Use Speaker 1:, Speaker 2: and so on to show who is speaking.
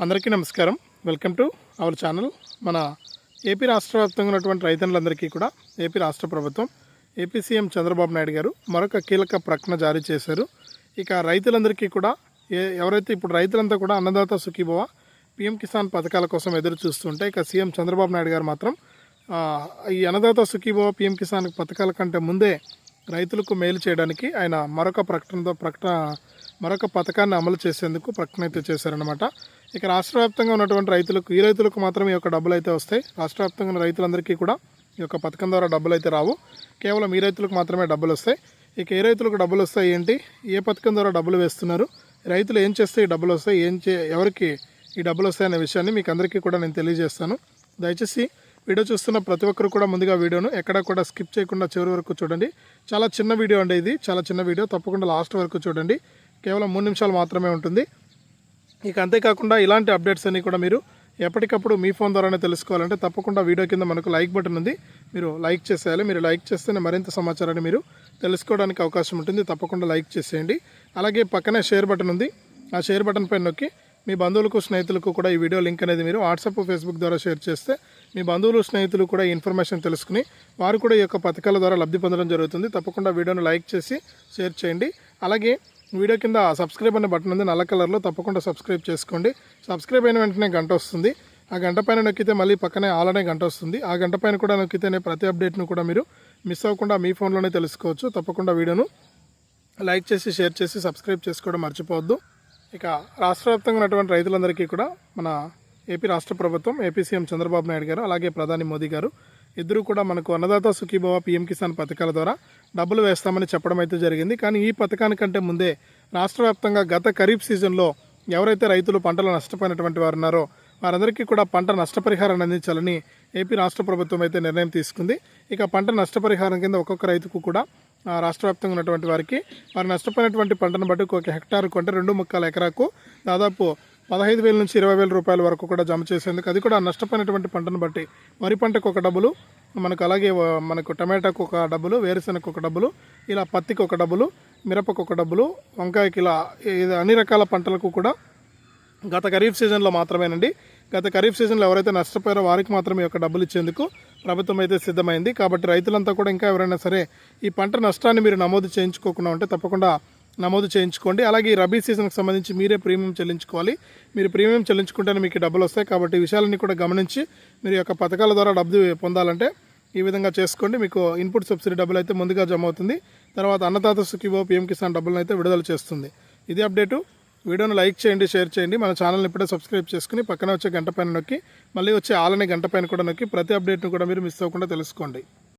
Speaker 1: అందరికీ నమస్కారం. Welcome to our channel. మన ఏపీ రాష్ట్ర వ్యాప్తంగా ఉన్నటువంటి రైతన్నులందరికీ కూడా ఏపీ రాష్ట్ర ప్రభుత్వం ఏపీ సీఎం చంద్రబాబు నాయుడు గారు మరొక కీలక ప్రకటన జారీ చేశారు. ఇక రైతులందరికీ కూడా ఏ ఎవరైతే ఇప్పుడు రైతులంతా కూడా అన్నదాత సుఖీభవ పీఎం కిసాన్ పథకాల కోసం ఎదురు చూస్తుంటే ఇక సీఎం చంద్రబాబు నాయుడు గారు మాత్రం ఈ అన్నదాత సుఖీభవ పీఎం కిసాన్ పథకాల కంటే ముందే రైతులకు మేలు చేయడానికి ఆయన మరొక ప్రకటనతో ప్రకటన మరొక పథకాన్ని అమలు చేసేందుకు ప్రకటన అయితే చేశారనమాట ఇక రాష్ట్ర వ్యాప్తంగా ఉన్నటువంటి రైతులకు ఈ రైతులకు మాత్రం ఈ యొక్క డబ్బులు అయితే వస్తాయి. రాష్ట్ర వ్యాప్తంగా ఉన్న రైతులందరికీ కూడా ఈ యొక్క పథకం ద్వారా డబ్బులు అయితే రావు. కేవలం ఈ రైతులకు మాత్రమే డబ్బులు వస్తాయి. ఇక ఏ రైతులకు డబ్బులు వస్తాయి ఏంటి? ఏ పథకం ద్వారా డబ్బులు వేస్తున్నారు? రైతులు ఏం చేస్తే ఈ డబ్బులు వస్తాయి? ఏం చే ఎవరికి ఈ డబ్బులు వస్తాయనే విషయాన్ని మీకు అందరికీ కూడా నేను తెలియజేస్తాను. దయచేసి వీడియో చూస్తున్న ప్రతి ఒక్కరు కూడా ముందుగా వీడియోను ఎక్కడ కూడా స్కిప్ చేయకుండా చివరి వరకు చూడండి. చాలా చిన్న వీడియో అండి ఇది. చాలా చిన్న వీడియో. తప్పకుండా లాస్ట్ వరకు చూడండి. కేవలం మూడు నిమిషాలు మాత్రమే ఉంటుంది. ఇక అంతేకాకుండా ఇలాంటి అప్డేట్స్ అన్నీ కూడా మీరు ఎప్పటికప్పుడు మీ ఫోన్ ద్వారానే తెలుసుకోవాలంటే తప్పకుండా వీడియో కింద మనకు లైక్ బటన్ ఉంది. మీరు లైక్ చేసేయాలి. మీరు లైక్ చేస్తేనే మరింత సమాచారాన్ని మీరు తెలుసుకోవడానికి అవకాశం ఉంటుంది. తప్పకుండా లైక్ చేసేయండి. అలాగే పక్కనే షేర్ బటన్ ఉంది. ఆ షేర్ బటన్ పైన నొక్కి మీ బంధువులకు స్నేహితులకు కూడా ఈ వీడియో లింక్ అనేది మీరు వాట్సాప్ ఫేస్బుక్ ద్వారా షేర్ చేస్తే మీ బంధువులు స్నేహితులు కూడా ఈ ఇన్ఫర్మేషన్ తెలుసుకుని వారు కూడా ఈ యొక్క పథకాల ద్వారా లబ్ధి పొందడం జరుగుతుంది. తప్పకుండా వీడియోను లైక్ చేసి షేర్ చేయండి. అలాగే వీడియో కింద సబ్స్క్రైబ్ అనే బటన్ ఉంది. నల్ల కలర్లో తప్పకుండా సబ్స్క్రైబ్ చేసుకోండి. సబ్స్క్రైబ్ అయిన వెంటనే గంట వస్తుంది. ఆ గంట పైన నొక్కితే మళ్ళీ పక్కనే ఆలనే గంట వస్తుంది. ఆ గంట పైన కూడా నొక్కితేనే ప్రతి అప్డేట్ను కూడా మీరు మిస్ అవ్వకుండా మీ ఫోన్లోనే తెలుసుకోవచ్చు. తప్పకుండా వీడియోను లైక్ చేసి షేర్ చేసి సబ్స్క్రైబ్ చేసుకోవడం మర్చిపోవద్దు. ఇక రాష్ట్ర వ్యాప్తంగా ఉన్నటువంటి రైతులందరికీ కూడా మన ఏపీ రాష్ట్ర ప్రభుత్వం ఏపీ సీఎం చంద్రబాబు నాయుడు గారు అలాగే ప్రధాని మోదీ గారు ఇద్దరు కూడా మనకు అన్నదాత సుఖీభవ పీఎం కిసాన్ పథకాల ద్వారా డబ్బులు వేస్తామని చెప్పడం అయితే జరిగింది. కానీ ఈ పథకానికంటే ముందే రాష్ట్ర వ్యాప్తంగా గత ఖరీఫ్ సీజన్లో ఎవరైతే రైతులు పంటలు నష్టపోయినటువంటి వారు ఉన్నారో వారందరికీ కూడా పంట నష్టపరిహారాన్ని అందించాలని ఏపీ రాష్ట్ర ప్రభుత్వం అయితే నిర్ణయం తీసుకుంది. ఇక పంట నష్టపరిహారం కింద ఒక్కొక్క రైతుకు కూడా రాష్ట్ర వ్యాప్తంగా ఉన్నటువంటి వారికి వారు నష్టపోయినటువంటి పంటను బట్టి ఒక హెక్టార్కు అంటే రెండు ముక్కల ఎకరాకు దాదాపు పదహైదు వేల నుంచి ఇరవై వేల రూపాయల వరకు కూడా జమ చేసేందుకు అది కూడా నష్టపోయినటువంటి పంటను బట్టి. వరి పంటకు ఒక డబ్బులు మనకు అలాగే మనకు టమాటాకు ఒక డబ్బులు వేరుశెనగకు ఒక డబ్బులు ఇలా పత్తికి ఒక డబ్బులు మిరపకు ఒక డబ్బులు వంకాయకి ఇలా అన్ని రకాల పంటలకు కూడా గత ఖరీఫ్ సీజన్లో మాత్రమేనండి. గత ఖరీఫ్ సీజన్లో ఎవరైతే నష్టపోయారో వారికి మాత్రమే ఒక యొక్క డబ్బులు ఇచ్చేందుకు ప్రభుత్వం అయితే సిద్ధమైంది. కాబట్టి రైతులంతా కూడా ఇంకా ఎవరైనా సరే ఈ పంట నష్టాన్ని మీరు నమోదు చేయించుకోకుండా ఉంటే తప్పకుండా నమోదు చేయించుకోండి. అలాగే ఈ రబీ సీజన్కి సంబంధించి మీరే ప్రీమియం చెల్లించుకోవాలి. మీరు ప్రీమియం చెల్లించుకుంటేనే మీకు డబ్బులు వస్తాయి. కాబట్టి ఈ విషయాలన్నీ కూడా గమనించి మీరు యొక్క పథకాల ద్వారా డబ్బు పొందాలంటే ఈ విధంగా చేసుకోండి. మీకు ఇన్పుట్ సబ్సిడీ డబ్బులు అయితే ముందుగా జమ అవుతుంది తర్వాత అన్నదాత సుఖీభో పిఎం కిసాన్ డబ్బులను అయితే విడుదల చేస్తుంది. ఇది అప్డేటు. వీడియోను లైక్ చేయండి షేర్ చేయండి. మన ఛానల్ని ఇప్పుడే సబ్స్క్రైబ్ చేసుకుని పక్కన వచ్చే గంట పైన నొక్కి మళ్ళీ వచ్చే ఆలనే గంట పైన కూడా నొక్కి ప్రతి అప్డేట్ను కూడా మీరు మిస్ అవ్వకుండా తెలుసుకోండి.